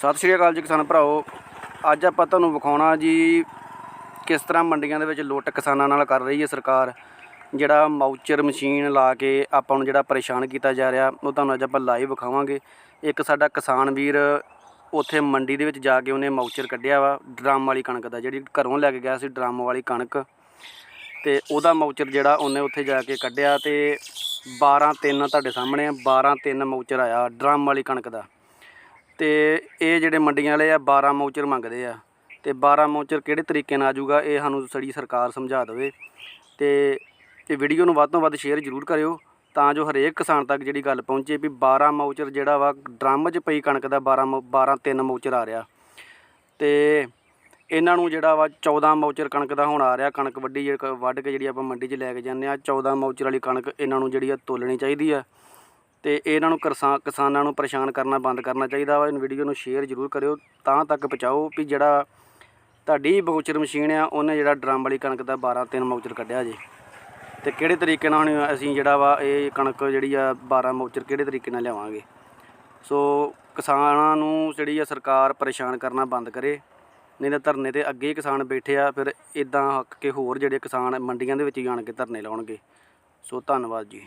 ਸਤਿ ਸ਼੍ਰੀ ਅਕਾਲ ਜੀ ਕਿਸਾਨ ਭਰਾਓ। ਅੱਜ ਆਪਾਂ ਤੁਹਾਨੂੰ ਵਿਖਾਉਣਾ ਜੀ ਕਿਸ ਤਰ੍ਹਾਂ ਮੰਡੀਆਂ ਦੇ ਵਿੱਚ ਲੁੱਟ ਕਿਸਾਨਾਂ ਨਾਲ ਕਰ ਰਹੀ ਹੈ ਸਰਕਾਰ। ਜਿਹੜਾ ਮਾਊਚਰ ਮਸ਼ੀਨ ਲਾ ਕੇ ਆਪਾਂ ਨੂੰ ਜਿਹੜਾ ਪਰੇਸ਼ਾਨ ਕੀਤਾ ਜਾ ਰਿਹਾ, ਉਹ ਤੁਹਾਨੂੰ ਅੱਜ ਆਪਾਂ ਲਾਈਵ ਵਿਖਾਵਾਂਗੇ। ਇੱਕ ਸਾਡਾ ਕਿਸਾਨ ਵੀਰ ਉੱਥੇ ਮੰਡੀ ਦੇ ਵਿੱਚ ਜਾ ਕੇ ਉਹਨੇ ਮਾਊਚਰ ਕੱਢਿਆ ਵਾ, ਡਰਮ ਵਾਲੀ ਕਣਕ ਦਾ, ਜਿਹੜੀ ਘਰੋਂ ਲੈ ਕੇ ਗਿਆ ਸੀ ਡਰਮ ਵਾਲੀ ਕਣਕ। ਤੇ ਉਹਦਾ ਮਾਊਚਰ ਜਿਹੜਾ ਉਹਨੇ ਉੱਥੇ ਜਾ ਕੇ ਕੱਢਿਆ ਤੇ 12 3 ਤੁਹਾਡੇ ਸਾਹਮਣੇ ਆ 12 3 ਮਾਊਚਰ ਆਇਆ ਡਰਮ ਵਾਲੀ ਕਣਕ ਦਾ। ਤੇ ਇਹ ਜਿਹੜੇ ਮੰਡੀਆਂ ਵਾਲੇ ਆ 12 ਮਾਊਚਰ ਮੰਗਦੇ ਆ। ਤੇ 12 ਮਾਊਚਰ ਕਿਹੜੇ ਤਰੀਕੇ ਨਾਲ ਆਜੂਗਾ, ਇਹ ਸਾਨੂੰ ਸੜੀ ਸਰਕਾਰ ਸਮਝਾ ਦੇਵੇ। ਤੇ ਇਹ ਵੀਡੀਓ ਨੂੰ ਵੱਧ ਤੋਂ ਵੱਧ ਸ਼ੇਅਰ ਜ਼ਰੂਰ ਕਰਿਓ, ਤਾਂ ਜੋ ਹਰੇਕ ਕਿਸਾਨ ਤੱਕ ਜਿਹੜੀ ਗੱਲ ਪਹੁੰਚੇ ਵੀ 12 ਮਾਊਚਰ ਜਿਹੜਾ ਵਾ, ਡਰਮ 'ਚ ਪਈ ਕਣਕ ਦਾ 12 ਮੌ- 12 3 ਮਾਊਚਰ ਆ ਰਿਹਾ। ਤੇ ਇਹਨਾਂ ਨੂੰ ਜਿਹੜਾ ਵਾ 14 ਮਾਊਚਰ ਕਣਕ ਦਾ ਹੁਣ ਆ ਰਿਹਾ, ਕਣਕ ਵੱਡੀ ਜਿਹੜੀ ਕ- ਵੱਢ ਕੇ ਜਿਹੜੀ ਆਪਾਂ ਮੰਡੀ 'ਚ ਲੈ ਕੇ ਜਾਂਦੇ ਆ 14 ਮਾਊਚਰ ਵਾਲੀ ਕਣਕ ਇਹਨਾਂ ਨੂੰ ਜਿਹੜੀ ਆ, ਤੋਲਣੀ ਚਾਹੀਦੀ ਆ। ਤੇ ਇਹਨਾਂ ਨੂੰ ਕਿਸਾਨ ਕਿਸਾਨਾਂ ਨੂੰ ਪਰੇਸ਼ਾਨ ਕਰਨਾ ਬੰਦ ਕਰਨਾ ਚਾਹੀਦਾ ਵਾ। ਇਹ ਵੀਡੀਓ ਨੂੰ ਸ਼ੇਅਰ ਜ਼ਰੂਰ ਕਰਿਓ, ਤਾਂ ਤੱਕ ਪਹੁੰਚਾਓ ਵੀ ਜਿਹੜਾ ਤੁਹਾਡੀ ਮਾਊਚਰ ਮਸ਼ੀਨ ਆ, ਉਹਨੇ ਜਿਹੜਾ ਡਰਮ ਵਾਲੀ ਕਣਕ ਦਾ 12 3 ਮਾਊਚਰ ਕੱਢਿਆ ਜੇ। ਤੇ ਕਿਹੜੇ ਤਰੀਕੇ ਨਾਲ ਹੁਣ ਅਸੀਂ ਜਿਹੜਾ ਵਾ, ਇਹ ਕਣਕ ਜਿਹੜੀ ਆ 12 ਮਾਊਚਰ ਕਿਹੜੇ ਤਰੀਕੇ ਨਾਲ ਲਿਆਵਾਂਗੇ? ਸੋ ਕਿਸਾਨਾਂ ਨੂੰ ਜਿਹੜੀ ਆ, ਸਰਕਾਰ ਪਰੇਸ਼ਾਨ ਕਰਨਾ ਬੰਦ ਕਰੇ। ਨਹੀਂ ਤਾਂ ਧਰਨੇ ਤੇ ਅੱਗੇ ਹੀ ਕਿਸਾਨ ਬੈਠੇ ਆ, ਫਿਰ ਇਦਾਂ ਹੱਕ ਕੇ ਹੋਰ ਜਿਹੜੇ ਕਿਸਾਨ ਮੰਡੀਆਂ ਦੇ ਵਿੱਚ ਹੀ ਆਣ ਕੇ ਧਰਨੇ ਲਾਉਣਗੇ। ਸੋ ਧੰਨਵਾਦ ਜੀ।